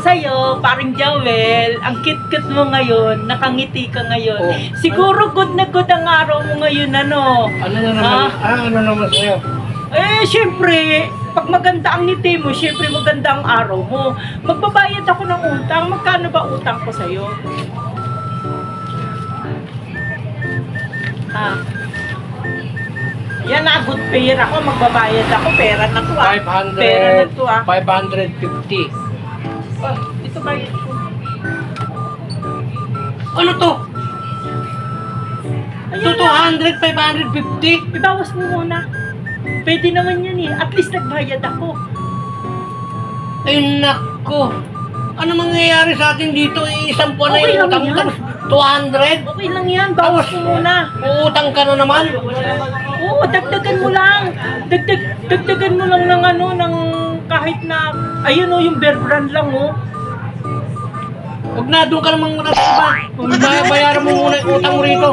sa'yo, paring Joel, ang kit-kit mo ngayon, nakangiti ka ngayon. Oh. Siguro good na good ang araw mo ngayon, ano? Ano na naman? Ah? Ah, ano naman sa'yo? Eh, syempre, pag maganda ang ngiti mo, syempre maganda ang araw mo. Magbabayad ako ng utang. Magkano ba utang ko sa'yo? Yan na, good payer ako. Magbabayad ako. Pera na to ah. 500. Pera na to ah. 550. Oh, ito bayad ko. Ano to? Ayun Ito na. 200, 550? Ibawas mo muna. Pwede naman yan eh. At least nagbayad ako. Ay, nako. Ano mangyayari sa atin dito? Eh, Isang buwan Okay na yung lang utang yan. Tapos 200? Okay lang yan. Bawas mo muna. Uutang ka na naman? Oo, dagdagan mo lang. Dagdag, dagdagan mo lang ng ano, ng kahit na, ayun o, yung bear brand lang oh. o. Huwag na, doon ka namang muna sa iba. Bayaran mo muna yung utang mo rito.